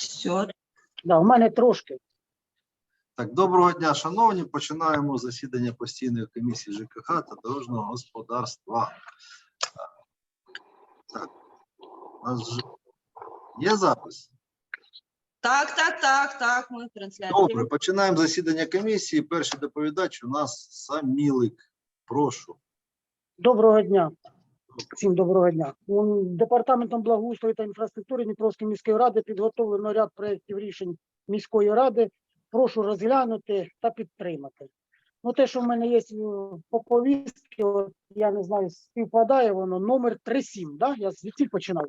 Все, Да, у мене трошки. Так, доброго дня, шановні. Починаємо засідання постійної комісії ЖКХ та дорожнього господарства. Так, у нас же є запис? так, так, так, так, ми в. Добре, починаємо засідання комісії. Перший доповідач у нас Самілик. Прошу. Доброго дня. Всім доброго дня. Департаментом благоустрою та інфраструктури Дніпровської міської ради підготовлено ряд проєктів рішень міської ради. Прошу розглянути та підтримати. Ну, те, що в мене є е, по повістці, я не знаю, співпадає воно, номер 37, да? Я звідси починав.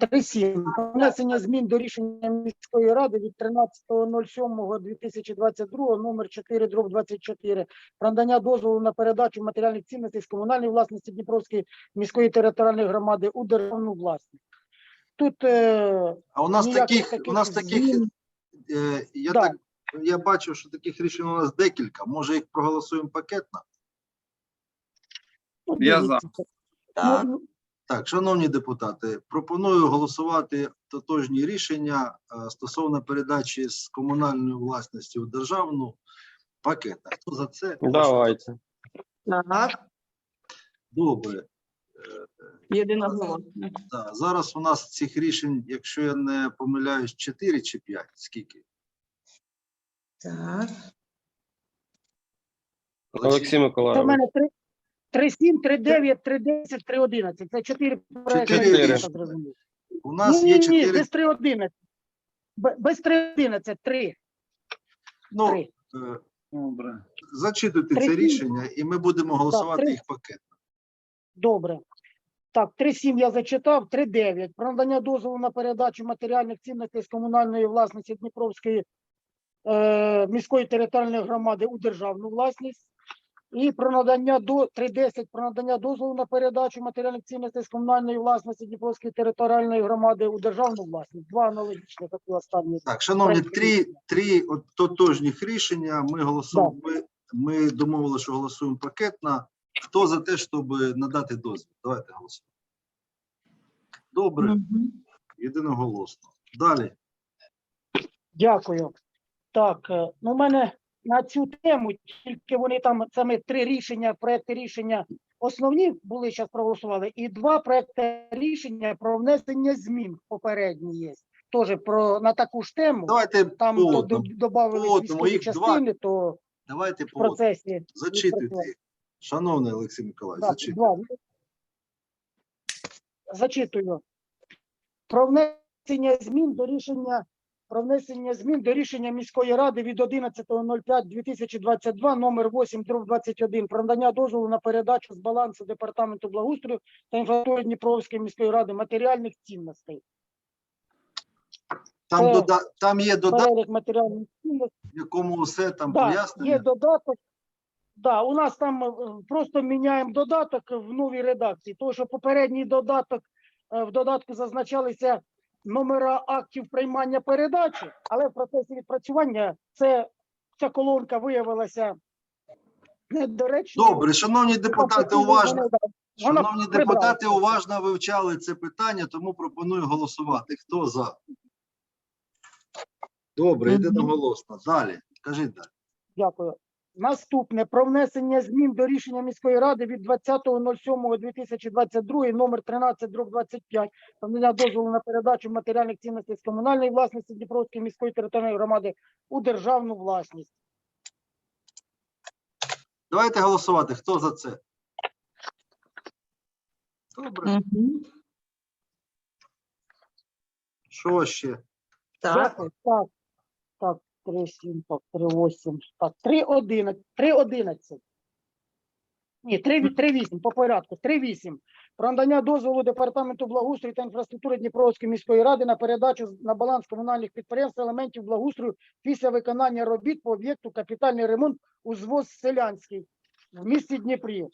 37. Внесення змін до рішення міської ради від 13.07.2022, номер 4, дроб 24, про надання дозволу на передачу матеріальних цінностей з комунальної власності Дніпровської міської територіальної громади у державну власність. Тут е, А у нас Ніяких таких, у нас таких, змін. е, я Да. так, я бачив, що таких рішень у нас декілька. Може їх проголосуємо пакетно? ну, Я дивіться, Так. ну, Так, шановні депутати, пропоную голосувати тотожні рішення е, стосовно передачі з комунальної власності у державну пакета. Хто за це? Давайте. Так, Добре. єдиноголосно. Так, зараз у нас цих рішень, якщо я не помиляюсь, 4 чи 5? Скільки? Так, Олексій Це в Миколайович. мене 3, 3, 7, 3, 9, 3, 10, 3, 11. Це 4 проекти. Чотири так. У нас ні, є ні, ні, 4. без 3, 11. Б- Без 3, 11, 3. Ну, 3. е, Добре. зачитуйте це рішення, і ми будемо голосувати три. їх пакетно. Добре. Так, 3.7 я зачитав, 3.9. Про надання дозволу на передачу матеріальних цінностей з комунальної власності Дніпровської е, міської територіальної громади у державну власність. І про надання до 3.10 про надання дозволу на передачу матеріальних цінностей з комунальної власності Дніпровської територіальної громади у державну власність. Два аналогічні такі останні. Так, шановні, три, три тотожніх рішення. Ми голосуємо. Ми, ми домовили, що голосуємо пакетно. Хто за те, щоб надати дозвіл? Давайте голосуємо. Добре, Мгм. єдиноголосно. Далі. Дякую. Так, е, ну, у мене на цю тему тільки вони там саме три рішення, проекти рішення основні були зараз проголосували, і два проекти рішення про внесення змін попередні є. Теж про на таку ж тему. Давайте Там по додавали військові їх два. частини, то Давайте в процесі Зачитуйте. Шановний Олексій Миколаївич, Да, зачитуйте. Зачитую. Про внесення змін до рішення про внесення змін до рішення міської ради від 11.05.2022 номер 8 дроб 21 про надання дозволу на передачу з балансу департаменту благоустрою та інфраструктури Дніпровської міської ради матеріальних цінностей. Там, Це дода... там є додаток, матеріальних цінностей. в якому все там Да, пояснення. є додаток. Да, у нас там е, просто міняємо додаток в новій редакції. Тому що попередній додаток е, в додатку зазначалися номера актів приймання передачі, але в процесі відпрацювання це ця колонка виявилася недоречною. Добре, шановні депутати, уважно. Шановні депутати, уважно вивчали це питання, тому пропоную голосувати. Хто за? Добре, Мгм. єдиноголосно. Далі. Кажіть далі. Дякую. Наступне про внесення змін до рішення міської ради від 20.07.2022 номер 13 дроб 25 надання дозволу на передачу матеріальних цінностей з комунальної власності Дніпровської міської територіальної громади у державну власність. Давайте голосувати. Хто за це? Добре. Мгм. Що ще? Так, так, 3, 7, так, 3, 8, так, 3, 11, 3, 11. Ні, 3, 3, 8, по порядку, 3, 8. Про надання дозволу Департаменту благоустрою та інфраструктури Дніпровської міської ради на передачу на баланс комунальних підприємств елементів благоустрою після виконання робіт по об'єкту капітальний ремонт у звоз селянський в місті Дніпрі.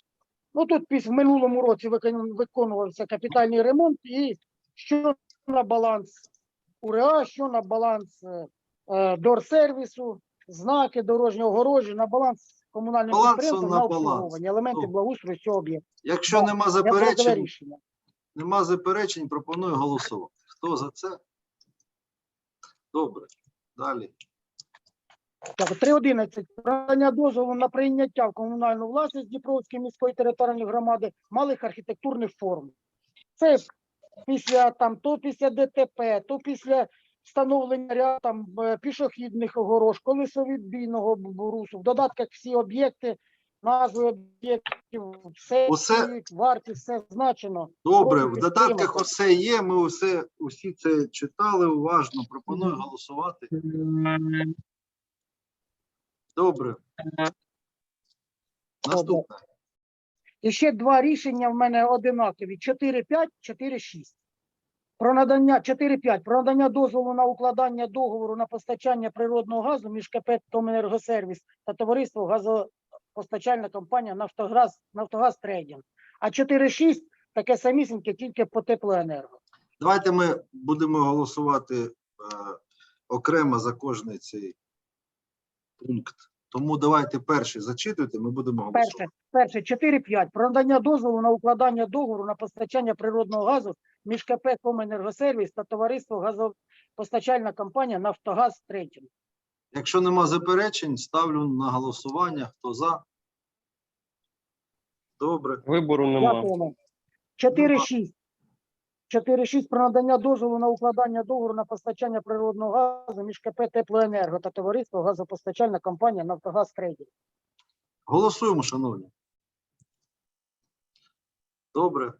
Ну тут в минулому році виконувався капітальний ремонт і що на баланс УРА, що на баланс е, е, дорсервісу, знаки дорожнього огорожі, на баланс комунальних Балансу на на баланс. обслуговування, елементи благоустрою цього об'єкту. Якщо Так, нема Я заперечень, рішення. нема заперечень, пропоную голосувати. Хто за це? Добре. Далі. Так, 3.11. Про надання дозволу на прийняття в комунальну власність Дніпровської міської територіальної громади малих архітектурних форм. Це після там, то після ДТП, то після встановлення ряд там е, пішохідних огорож, колесовідбійного брусу. В додатках всі об'єкти, назви об'єктів, все, Усе- вартість, все значено. Добре, в додатках усе є. Ми усе, усі це читали уважно. Пропоную голосувати. Добре. Наступне. І ще два рішення в мене одинакові: 4.5, 4.6. Про надання 4.5. Про надання дозволу на укладання договору на постачання природного газу між КП «Комунергосервіс» та товариство газопостачальна компанія «Нафтогаз, Нафтогаз Трейдинг». А 4.6 таке самісіньке тільки по теплоенерго. Давайте ми будемо голосувати е, окремо за кожний цей пункт. Тому давайте перший зачитуйте, ми будемо голосувати. Перше, перше 4.5. Про надання дозволу на укладання договору на постачання природного газу між КП «Комунергосервіс» та товариство газопостачальна компанія «Нафтогаз Трейдинг». Якщо нема заперечень, ставлю на голосування. Хто за? Добре. Вибору нема. Дякуємо. 4.6. 4.6 про надання дозволу на укладання договору на постачання природного газу між КП «Теплоенерго» та товариство газопостачальна компанія «Нафтогаз Трейдинг». Голосуємо, шановні. Добре.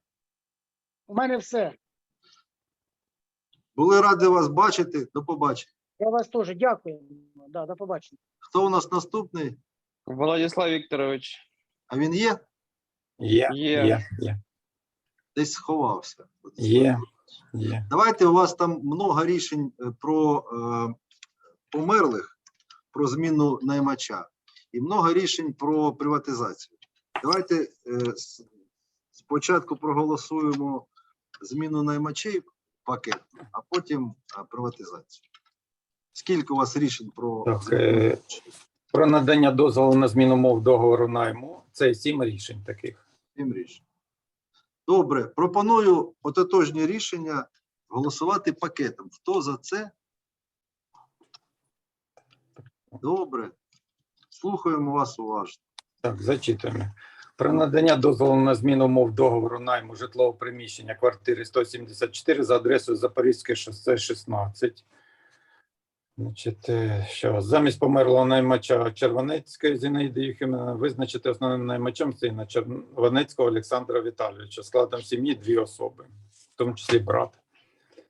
У мене все. Були раді вас бачити. До побачення. Я вас теж дякую. Да, до побачення. Хто у нас наступний? Владислав Вікторович. А він є? Є, Є. є, є, Десь сховався. є, є. Давайте у вас там много рішень е, про е, померлих, про зміну наймача і много рішень про приватизацію. Давайте е, спочатку проголосуємо зміну наймачей пакет, а потім приватизацію. Скільки у вас рішень про Так, е. Про надання дозволу на зміну мов договору найму. Це сім рішень таких. Сім рішень. Добре, пропоную ототожні рішення голосувати пакетом. Хто за це? Добре. Слухаємо вас уважно. Так, зачитуємо. Про надання дозволу на зміну мов договору найму житлового приміщення квартири 174 за адресою Запорізьке шосе 16. Значить, е, що замість померлого наймача Червонецької Зінаїди Юхимівни визначити основним наймачем сина Червонецького Олександра Віталійовича складом сім'ї дві особи, в тому числі брат.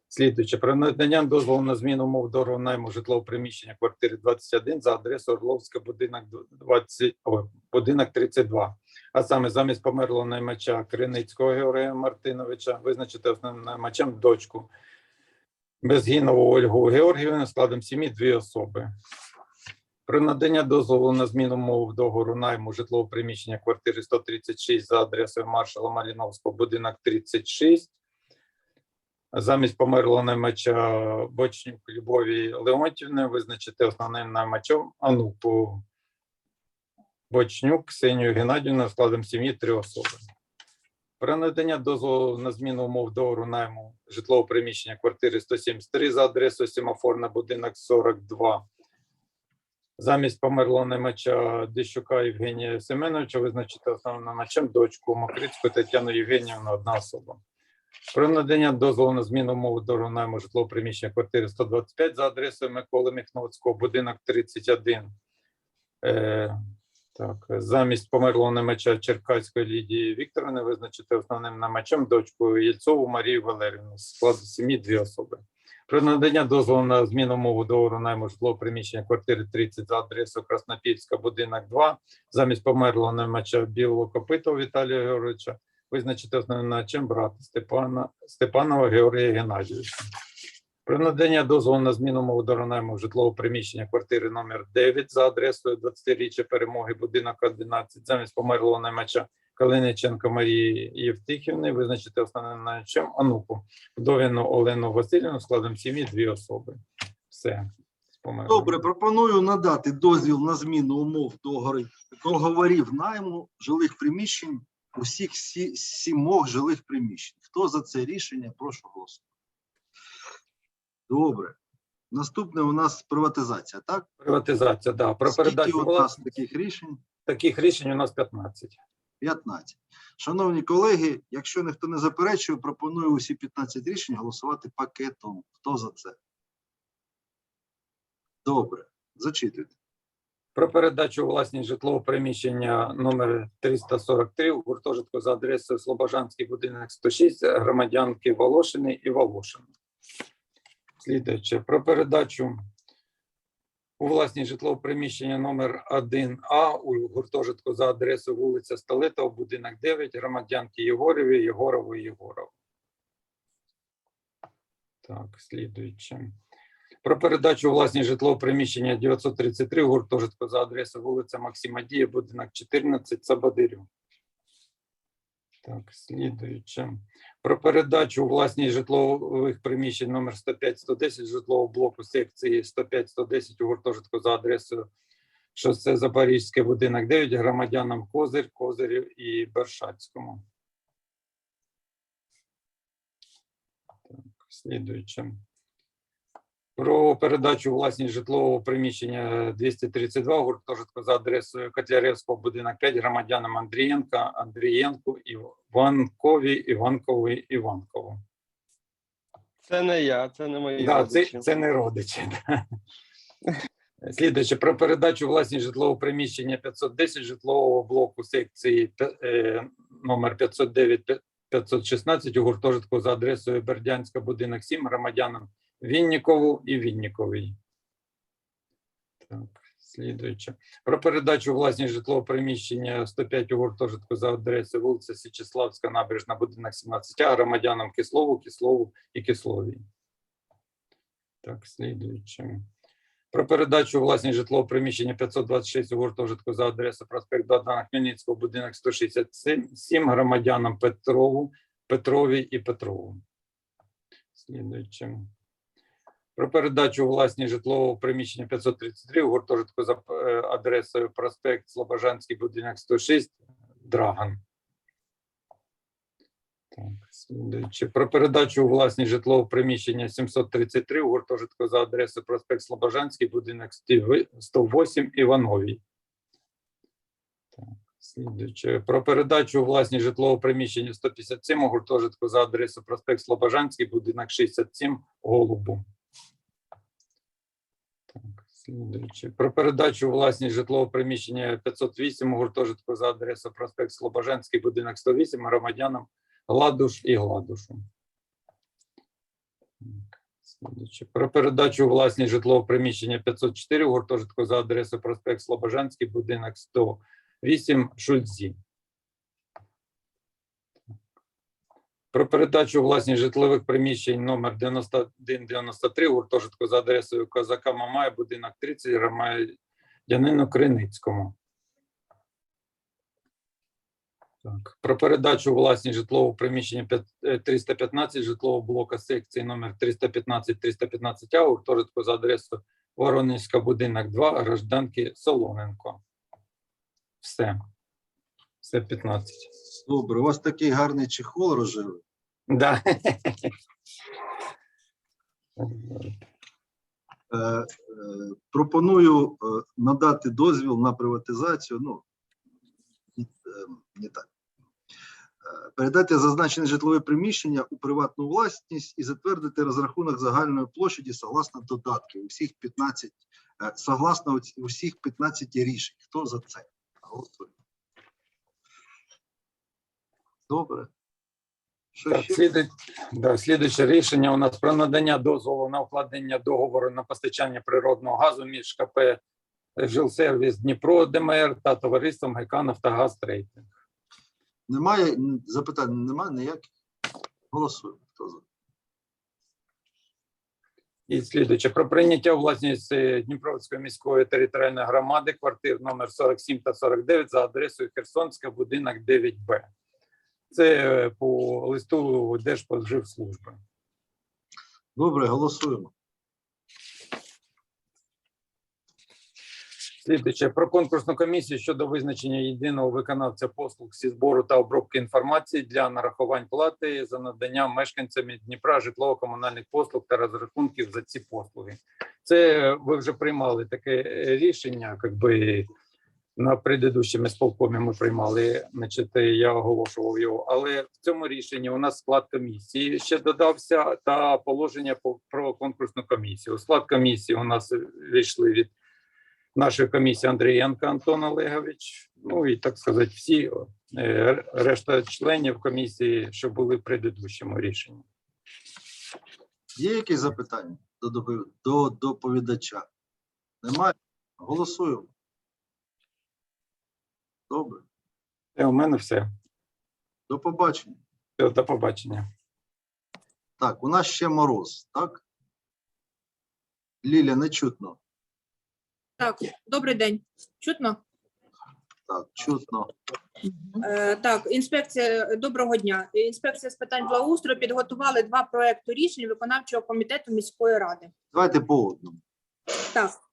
Слідуючи, про надання дозволу на зміну умов договору найму житлового приміщення квартири 21 за адресою Орловська, будинок 20, ой, будинок 32. А саме замість померлого наймача Криницького Георгія Мартиновича визначити основним наймачем дочку Безгінову Ольгу Георгіївну складом сім'ї дві особи. Про надання дозволу на зміну умов договору найму житлового приміщення квартири 136 за адресою маршала Маліновського, будинок 36. Замість померлого наймача Бочнюк Любові Леонтівни визначити основним наймачем Анупу Бочнюк Ксенію Геннадіївну складом сім'ї три особи. Про надання дозволу на зміну умов договору найму житлового приміщення квартири 173 за адресою Семафорна, будинок 42. Замість померлого наймача Дещука Євгенія Семеновича визначити основним наймачем дочку Мокрицьку Тетяну Євгенівну одна особа. Про надання дозволу на зміну умови договору найму житлового приміщення квартири 125 за адресою Миколи Міхновського, будинок 31. Так, замість померлого наймача Черкаської Лідії Вікторовни визначити основним наймачем дочку Єльцову Марію Валерівну з складу сім'ї дві особи. Про надання дозволу на зміну умови договору найму житлового приміщення квартири 30 за адресою Краснопільська, будинок 2, замість померлого наймача Білого Копитова Віталія Георгійовича визначити основним наймачем брата Степана Степанова Георгія Геннадійовича. Про надання дозволу на зміну умови договору найму житлового приміщення квартири номер 9 за адресою 20-річчя перемоги, будинок 11, замість померлого наймача Калиниченка Марії Євтихівни визначити основним наймачем Ануку Вдовіну Олену Васильівну складом сім'ї дві особи. Все. Добре, пропоную надати дозвіл на зміну умов договорів, договорів найму жилих приміщень усіх сі, сімох жилих приміщень. Хто за це рішення? Прошу голосувати. Добре. Наступне у нас приватизація, так? Приватизація, да. Про Скільки передачу у нас власності таких рішень? таких рішень у нас 15. 15. Шановні колеги, якщо ніхто не заперечує, пропоную усі 15 рішень голосувати пакетом. Хто за це? Добре, зачитуйте. Про передачу власність житлового приміщення номер 343 у гуртожитку за адресою Слобожанський будинок 106 громадянки Волошини і Волошини. Слідуюче. Про передачу у власність житлового приміщення номер 1А у гуртожитку за адресою вулиця Столетова, будинок 9, громадянки Єгорєві, Єгорової, Єгоров. Так, слідуюче. Про передачу у власність житлового приміщення 933 гуртожитку за адресою вулиця Максима Дія, будинок 14, Сабадирю. Так, слідуюче. Про передачу у власність житлових приміщень номер 105-110 житлового блоку секції 105-110 у гуртожитку за адресою шосе Запорізьке, будинок 9, громадянам Козир, Козирів і Бершацькому. Так, слідуюче. Про передачу у власність житлового приміщення 232 гуртожитку за адресою Котляревського, будинок 5, громадянам Андрієнка, Андрієнку, Іванкові, Іванкові, Іванкову. Це не я, це не мої. Да, це, родичі. це не родичі. Да. Слідуюче про передачу у власність житлового приміщення 510 житлового блоку секції е, номер 509 516 у гуртожитку за адресою Бердянська, будинок 7, громадянам Віннікову і Вінніковій. Так, слідуюче. Про передачу у власність житлового приміщення 105 у гуртожитку за адресою вулиця Січеславська, набережна, будинок 17, а громадянам Кислову, Кислову і Кисловій. Так, слідуюче. Про передачу у власність житлового приміщення 526 у гуртожитку за адресою проспект Богдана Хмельницького, будинок 167, громадянам Петрову, Петрові і Петрову. Слідуюче. Про передачу у власність житлового приміщення 533 у гуртожитку за е, адресою проспект Слобожанський, будинок 106, Драган. Так. Про передачу у власність житлового приміщення 733 у гуртожитку за адресою проспект Слобожанський, будинок 108, Івановій. Так, слідуюче. Про передачу у власність житлового приміщення 157 у гуртожитку за адресою проспект Слобожанський, будинок 67, Голубу. Так, слідуюче. Про передачу власність житлового приміщення 508 у гуртожитку за адресою проспект Слобожанський, будинок 108, громадянам Гладуш і Гладушу. Про передачу власність житлового приміщення 504 у гуртожитку за адресою проспект Слобожанський, будинок 108, Шульцзі. Про передачу у власність житлових приміщень номер 9193 у гуртожитку за адресою Козака Мамая, будинок 30, громадянину Криницькому. Так. Про передачу у власність житлового приміщення е, 315 житлового блока секції номер 315-315А гуртожитку за адресою Воронезька, будинок 2, гражданки Солоненко. Все. Все 15. Добре, у вас такий гарний чехол рожевий. Да. Е, е, пропоную е, надати дозвіл на приватизацію. Ну, не так. Передати зазначене житлове приміщення у приватну власність і затвердити розрахунок загальної площаді согласно додатків. Усіх 15, е, согласно усіх 15 рішень. Хто за це? Голосує. Добре. Так, да, слідуюче рішення у нас про надання дозволу на укладення договору на постачання природного газу між КП Жилсервіс Дніпро ДМР та товариством ГК Нафтогаз Трейдинг. Немає запитань, немає ніяких. Голосуємо. Хто за? І слідуюче про прийняття у власність е, Дніпровської міської територіальної громади квартир номер 47 та 49 за адресою Херсонська, будинок 9Б. Це е, по листу Держпоживслужби. Добре, голосуємо. Слідуюче про конкурсну комісію щодо визначення єдиного виконавця послуг зі збору та обробки інформації для нарахувань плати за надання мешканцями Дніпра житлово-комунальних послуг та розрахунків за ці послуги. Це е, ви вже приймали таке е, рішення, якби на предыдущому сполкомі ми приймали, значить, я оголошував його. Але в цьому рішенні у нас склад комісії ще додався та положення по- про конкурсну комісію. У склад комісії у нас війшли від нашої комісії Андрієнка Антон Олегович. Ну і так сказати, всі е, решта членів комісії, що були в предыдущому рішенні. Є якісь запитання до доповідача? Немає? Голосуємо. Добре. Це у мене все. До побачення. Все, До побачення. Так, у нас ще мороз, так? Ліля, не чутно. Так, добрий день. Чутно? Так, чутно. Е, так, інспекція, доброго дня. Інспекція з питань благоустрою підготували два проекти рішень виконавчого комітету міської ради. Давайте по одному. Так, е,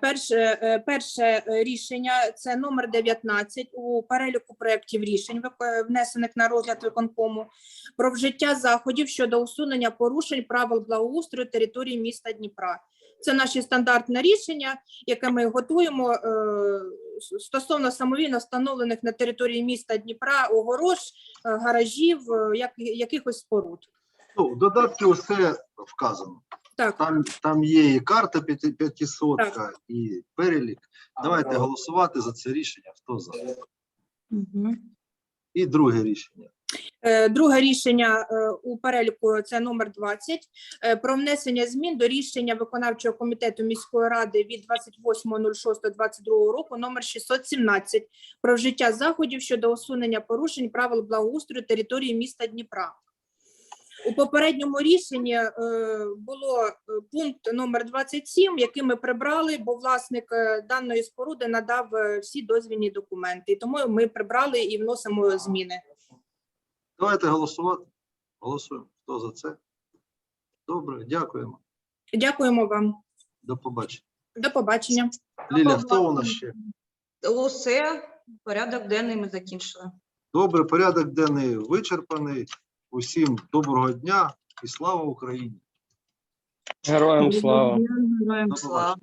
перше, е, перше е, рішення це номер 19 у переліку проєктів рішень, внесених на розгляд виконкому, про вжиття заходів щодо усунення порушень правил благоустрою території міста Дніпра. Це наші стандартне рішення, яке ми готуємо е, стосовно самовільно встановлених на території міста Дніпра огорож, е, гаражів, е, якихось споруд. Ну, в додатку все вказано. Так, Там, там є і карта п'яти- п'ятисотка, і перелік. Давайте голосувати за це рішення. Хто за? І друге рішення. Е, Друге рішення е, у переліку це номер 20 е, про внесення змін до рішення виконавчого комітету міської ради від 28.06.22 року номер 617 про вжиття заходів щодо усунення порушень правил благоустрою території міста Дніпра. У попередньому рішенні е, було е, пункт номер 27, який ми прибрали, бо власник е, даної споруди надав всі дозвільні документи. І тому ми прибрали і вносимо зміни. Давайте голосувати. Голосуємо. Хто за це? Добре, дякуємо. Дякуємо вам. До побачення. До побачення. Ліля, хто у нас ще? Усе, порядок денний ми закінчили. Добре, порядок денний вичерпаний. Усім доброго дня і слава Україні! Героям слава. Героям слава.